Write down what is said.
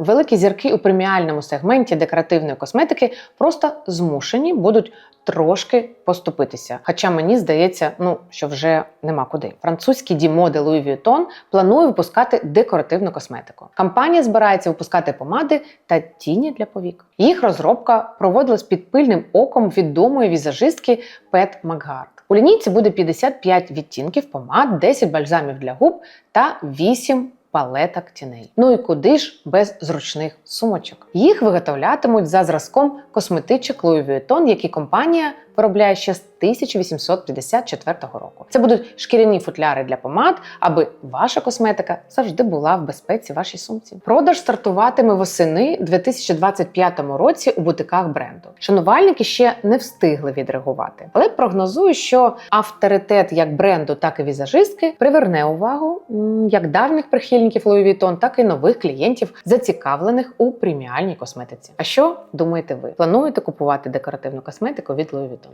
Великі зірки у преміальному сегменті декоративної косметики просто змушені будуть трошки поступитися. Хоча мені здається, ну що вже нема куди. Французький дімоди Louis Vuitton планує випускати декоративну косметику. Компанія збирається випускати помади та тіні для повік. Їх розробка проводилась під пильним оком відомої візажистки Пет Макгард. У лінійці буде 55 відтінків помад, 10 бальзамів для губ та 8 палеток тіней. Ну і куди ж без зручних сумочок? Їх виготовлятимуть за зразком косметичок Louis Vuitton, які компанія виробляє ще з 1854 року. Це будуть шкіряні футляри для помад, аби ваша косметика завжди була в безпеці вашій сумці. Продаж стартуватиме восени 2025 році у бутиках бренду. Шанувальники ще не встигли відреагувати, але прогнозую, що авторитет як бренду, так і візажистки приверне увагу як давніх прихильників Louis Vuitton, так і нових клієнтів, зацікавлених у преміальній косметиці. А що думаєте ви? Плануєте купувати декоративну косметику від Louis Vuitton?